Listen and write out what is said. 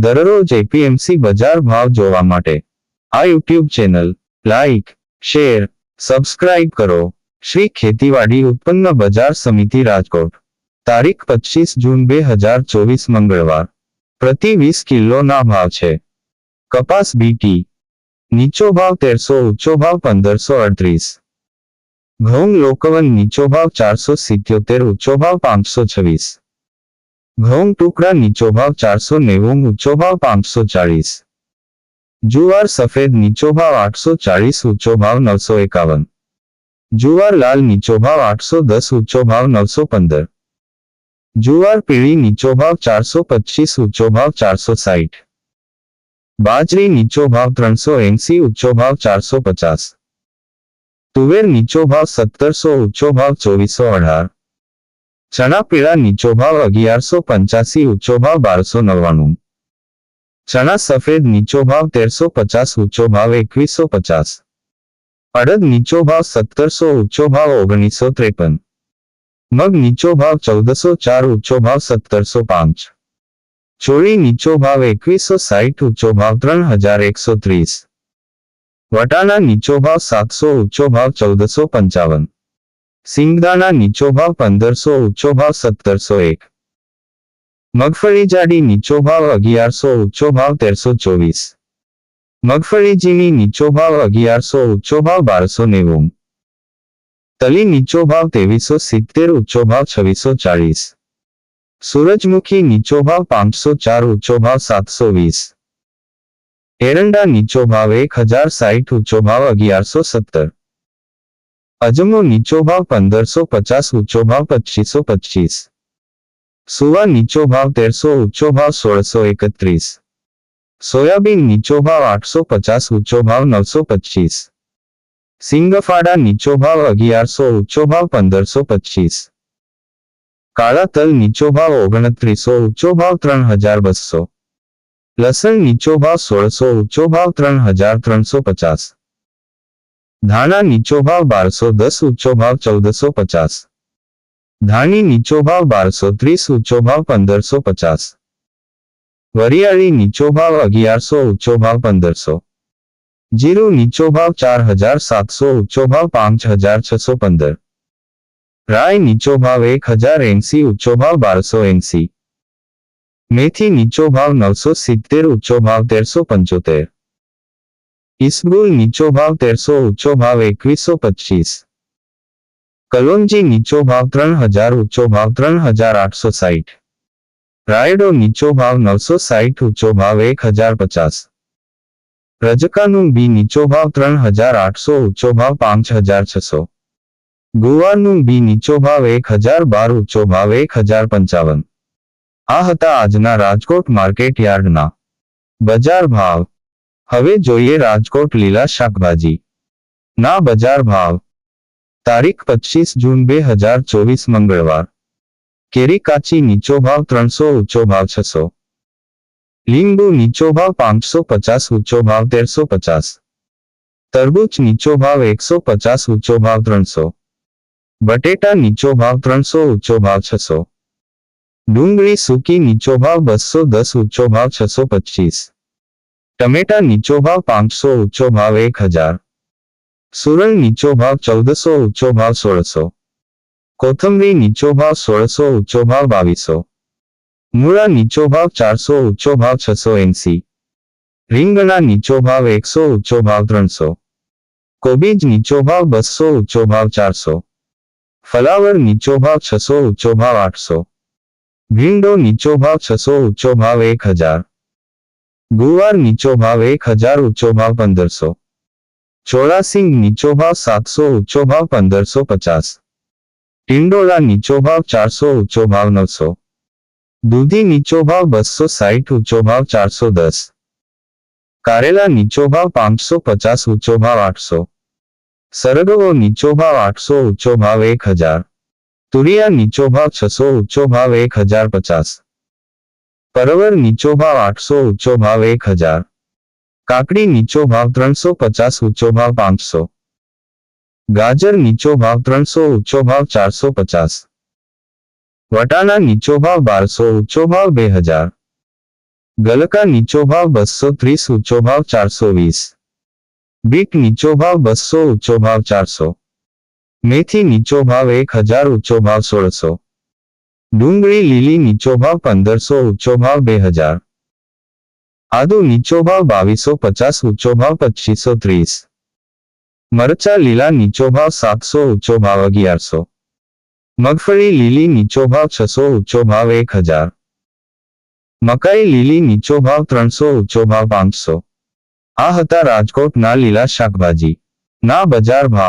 દરરોજ એપીએમસી બજાર ભાવ જોવા માટે. આ YouTube channel, like, share, subscribe કરો. શ્રી ખેતીવાડી ઉત્પન્ન બજાર સમિતિ રાજકોટ. તારીખ પચીસ જૂન બે હજાર ચોવીસ મંગળવાર. પ્રતિ વીસ કિલોના ભાવ છે. કપાસ બીટી નીચો ભાવ તેરસો, ઊંચો ભાવ પંદરસો અડત્રીસ. ઘઉં લોકવન નીચો ભાવ ચારસો સિત્યોતેર, ઊંચો ભાવ પાંચસો છવ્વીસ. ઘઉં ટુકડા નીચો ભાવ ચારસો નેવું ઊંચો ભાવ પાંચસો ચાળીસ જુવાર સફેદ નીચો ભાવ આઠસો ચાળીસ ઊંચો ભાવ નવસો એકાવન જુવાર લાલ નીચો ભાવ આઠસો દસ ઊંચો ભાવ નવસો પંદર જુવાર પીળી નીચો ભાવ ચારસો પચીસ ઊંચો ભાવ ચારસો સાઠ બાજરી નીચો ભાવ ત્રણસો એંસી ઊંચો ભાવ ચારસો પચાસ તુવેર નીચો ભાવ સત્તરસો ઊંચો ભાવ ચોવીસો અઢાર ચણા પીળા નીચો ભાવ અગિયારસો પંચ્યાસી ઊંચો ભાવ બારસો નવ્વાણું ચણા સફેદ નીચો ભાવ તેરસો પચાસ ઊંચો ભાવ એકવીસો પચાસ અડદ નીચો ભાવ સત્તરસો ઊંચો ભાવ ઓગણીસો ત્રેપન મગ નીચો ભાવ ચૌદસો ચાર ઊંચો ભાવ સત્તરસો પાંચ ચોળી નીચો ભાવ એકવીસો સાઠ ઊંચો ભાવ ત્રણ હજાર એકસો ત્રીસ વટાણા નીચો ભાવ સાતસો ઊંચો ભાવ ચૌદસો પંચાવન સિંગદાણા નીચો ભાવ પંદરસો ઊંચો ભાવ સત્તરસો એક મગફળી જાડી નીચો ભાવ અગિયારસો ઊંચો ભાવ તેરસો ચોવીસ મગફળી ઝીણી નીચો ભાવ અગિયારસો ઊંચો ભાવ બારસો નેવું તલી નીચો ભાવ ત્રેવીસો સિત્તેર ઊંચો ભાવ છવ્વીસો ચાળીસ સૂરજમુખી નીચો ભાવ પાંચસો ચાર ઊંચો ભાવ સાતસો વીસ એરંડા નીચો ભાવ એક હજાર સાઠ ઊંચો ભાવ અગિયારસો સત્તર અજમો નીચો ભાવ પંદરસો પચાસ ઊંચો ભાવ પચીસો પચીસ સુવા નીચો ભાવ તેરસો ઊંચો ભાવ સોળસો એકત્રીસ સોયાબીન નીચો ભાવ આઠસો પચાસ ઊંચો ભાવ નવસો પચીસ સિંગફાડા નીચો ભાવ અગિયારસો ઊંચો ભાવ પંદરસો પચીસ કાળા તલ નીચો ભાવ ઓગણત્રીસો ઊંચો ભાવ ત્રણ હજાર બસો લસણ નીચો ભાવ સોળસો ઊંચો ભાવ ત્રણ હજાર ત્રણસો પચાસ ધાણા નીચો ભાવ બારસો દસ ઊંચો ભાવ ચૌદસો પચાસ ધાણી નીચો ભાવ બારસો ત્રીસ ઊંચો ભાવ પંદરસો પચાસ વરિયાળી નીચો ભાવ અગિયારસો ઊંચો ભાવ પંદરસો જીરું નીચો ભાવ ચાર હજાર સાતસો ઊંચો ભાવ પાંચ હજાર છસો પંદર રાય નીચો ભાવ એક હજાર એંસી ઊંચો ભાવ બારસો એંસી મેથી નીચો ભાવ નવસો સિત્તેર ઊંચો ભાવ તેરસો પંચોતેર ઇસબુલ નીચો ભાવ તેરસો ઊંચો ભાવ એકવીસો પચીસ. કલોનજી નીચો ભાવ ત્રણ હજાર ઊંચો ભાવ ત્રણ હજાર આઠસો સાઠ રાયડો નીચો ભાવ નવસો સાઠ ઊંચો ભાવ એક હજાર પચાસ. રજકાનું બી નીચો ભાવ ત્રણ હજાર આઠસો ઊંચો ભાવ પાંચ હજાર છસો. ગુવારનું બી નીચો ભાવ એક હજાર બાર ઊંચો ભાવ એક હજાર પંચાવન. આ હતા આજના રાજકોટ માર્કેટ યાર્ડના બજાર ભાવ. હવે જોઈએ રાજકોટ લીલા શાકભાજી ના બજાર ભાવ તારીખ પચીસ જૂન બે હજાર ચોવીસ મંગળવાર કેરી કાચી નીચો ભાવ ત્રણસો ઊંચો ભાવ છસો લીંબુ નીચો ભાવ પાંચસો પચાસ ઊંચો ભાવ તેરસો પચાસ તરબૂચ નીચો ભાવ એકસો પચાસ ઊંચો ભાવ ત્રણસો બટેટા નીચો ભાવ ત્રણસો ઊંચો ભાવ છસો ડુંગળી સૂકી નીચો ભાવ બસો દસ ઊંચો ભાવ છસો પચીસ ટમેટા નીચો ભાવ પાંચસો ઊંચો ભાવ એક હજાર સુરણ નીચો ભાવ ચૌદસો ઊંચો ભાવ સોળસો કોથમરી નીચો ભાવ સોળસો ઊંચો ભાવ બાવીસો મૂળા નીચો ભાવ ચારસો ઊંચો ભાવ છસો એંસી રીંગણા નીચો ભાવ એકસો ઊંચો ભાવ ત્રણસો કોબીજ નીચો ભાવ બસો ઊંચો ભાવ ચારસો ફલાવર નીચો ભાવ છસો ઊંચો ભાવ આઠસો ભીંડો નીચો ભાવ છસો ઊંચો ભાવ એક હજાર ગુવાર નીચો ભાવ એક હજાર ઊંચો ભાવ પંદરસો ચોરાસિંગ નીચો ભાવ સાતસો ઊંચો ભાવ પંદરસો પચાસ ટિંડોળા નીચો ભાવ ચારસો ઊંચો ભાવ નવસો દૂધી નીચો ભાવ બસો સાઠ ઊંચો ભાવ ચારસો દસ કારેલા નીચો ભાવ પાંચસો પચાસ ઊંચો ભાવ આઠસો સરગવો નીચો ભાવ આઠસો ઊંચો ભાવ એક હજાર તુરિયા નીચો ભાવ છસો ઊંચો ભાવ એક હજાર પચાસ પરવર નીચો ભાવ આઠસો ઊંચો ભાવ એક હજાર કાકડી નીચો ભાવ ત્રણસો પચાસ ઊંચો ભાવ પાંચસો ગાજર નીચો ભાવ ત્રણસો ઊંચો ભાવ ચારસો પચાસ વટાણા નીચો ભાવ બારસો ઊંચો ભાવ બે હજાર ગલકા નીચો ભાવ બસો ત્રીસ ઊંચો ભાવ ચારસો વીસ બીટ નીચો ભાવ બસો ઊંચો ભાવ ચારસો મેથી નીચો ભાવ એક હજાર ઊંચો ભાવ સોળસો ડુંગળી લીલી નીચો ભાવ પંદરસો ઊંચો ભાવ બે હજાર. આદુ નીચો ભાવ બાવીસો પચાસ ઊંચો ભાવ પચીસો ત્રીસ. મરચા લીલા નીચો ભાવ સાતસો ઊંચો ભાવ અગિયારસો. મગફળી લીલી નીચો ભાવ છસો ઊંચો ભાવ એક હજાર. મકાઈ લીલી નીચો ભાવ ત્રણસો ઊંચો ભાવ પાંચસો. આ હતા રાજકોટના લીલા શાકભાજી. ના બજાર ભાવ.